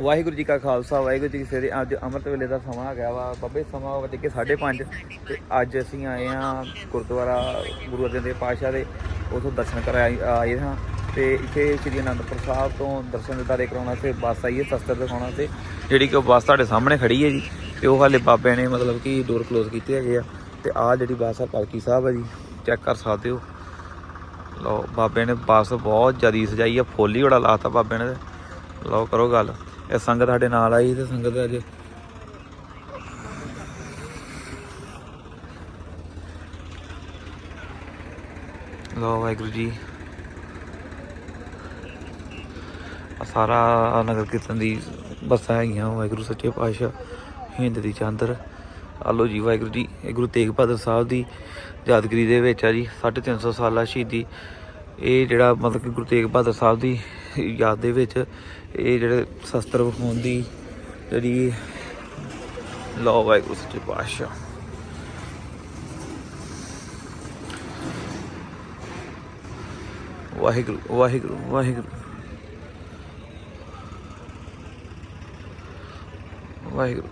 ਵਾਹਿਗੁਰੂ ਜੀ ਕਾ ਖਾਲਸਾ, ਵਾਹਿਗੁਰੂ ਜੀ ਕੀ ਫਤਿਹ। ਅੱਜ ਅੰਮ੍ਰਿਤ ਵੇਲੇ ਦਾ ਸਮਾਂ ਆ ਗਿਆ ਵਾ, ਬੱਬੇ ਸਮਾਂ ਵੱਜ ਕੇ 5:30 ਤੇ ਅੱਜ ਅਸੀਂ ਆਏ ਆ ਗੁਰਦੁਆਰਾ ਗੁਰੂ ਅਰਜਨ ਦੇਵ ਪਾਤਸ਼ਾਹ ਦੇ, ਉਥੋਂ ਦਰਸ਼ਨ ਕਰਾਏ ਆਏ ਹਾਂ। ਤੇ ਇੱਥੇ ਸ੍ਰੀ ਅਨੰਦਪੁਰ ਸਾਹਿਬ ਤੋਂ ਦਰਸ਼ਨ ਦਿਦਾਰੇ ਕਰਾਉਣਾ ਤੇ ਬੱਸ ਆਈ ਹੈ, ਸ਼ਸਤਰ ਦਿਖਾਉਣਾ ਤੇ ਜਿਹੜੀ ਕਿ ਉਹ ਬੱਸ ਤੁਹਾਡੇ ਸਾਹਮਣੇ ਖੜੀ ਹੈ ਜੀ। ਤੇ ਉਹ ਹਾਲੇ ਬਾਬੇ ਨੇ ਮਤਲਬ ਕਿ ਡੋਰ ਕਲੋਜ਼ ਕੀਤੇ ਹੈਗੇ ਆ। ਤੇ ਆਹ ਜਿਹੜੀ ਬੱਸ ਆ, ਪਾਲਕੀ ਸਾਹਿਬ ਆ ਜੀ, ਚੈੱਕ ਕਰ ਸਕਦੇ ਹੋ। ਲਓ, ਬਾਬੇ ਨੇ ਬੱਸ ਬਹੁਤ ਜ਼ਿਆਦਾ ਸਜਾਈ ਆ, ਫੋਲੀ ਹੀ ਬੜਾ ਲਾਤਾ ਬਾਬੇ ਨੇ ਤੇ। ਲਓ, ਕਰੋ ਗੱਲ। ਇਹ ਸੰਗਤ ਸਾਡੇ ਨਾਲ ਆਈ ਤੇ ਸੰਗਤ ਅੱਜ ਲਓ ਵਾਹਿਗੁਰੂ ਜੀ। ਸਾਰਾ ਨਗਰ ਕੀਰਤਨ ਦੀ ਬੱਸਾਂ ਹੈਗੀਆਂ, ਵਾਹਿਗੁਰੂ ਸੱਚੇ ਪਾਤਸ਼ਾਹ, ਹਿੰਦ ਦੀ ਚਾਂਦਰ। ਆਲੋ ਜੀ ਵਾਹਿਗੁਰੂ ਜੀ, ਇਹ ਗੁਰੂ ਤੇਗ ਬਹਾਦਰ ਸਾਹਿਬ ਦੀ ਯਾਦਗਰੀ ਦੇ ਵਿੱਚ ਆ ਜੀ 350 ਸਾਲਾ ਸ਼ਹੀਦੀ। ਇਹ ਜਿਹੜਾ ਮਤਲਬ ਕਿ ਗੁਰੂ ਤੇਗ ਬਹਾਦਰ ਸਾਹਿਬ ਦੀ ਯਾਦ ਦੇ ਵਿੱਚ ਇਹ ਜਿਹੜੇ ਸ਼ਸਤਰ ਵਿਖਾਉਣ ਦੀ ਜਿਹੜੀ ਲੋ ਵਾਹਿਗੁਰੂ ਸੱਚੇ ਪਾਤਸ਼ਾਹ। ਵਾਹਿਗੁਰੂ ਵਾਹਿਗੁਰੂ ਵਾਹਿਗੁਰੂ। ਵਾਹਿਗੁਰੂ।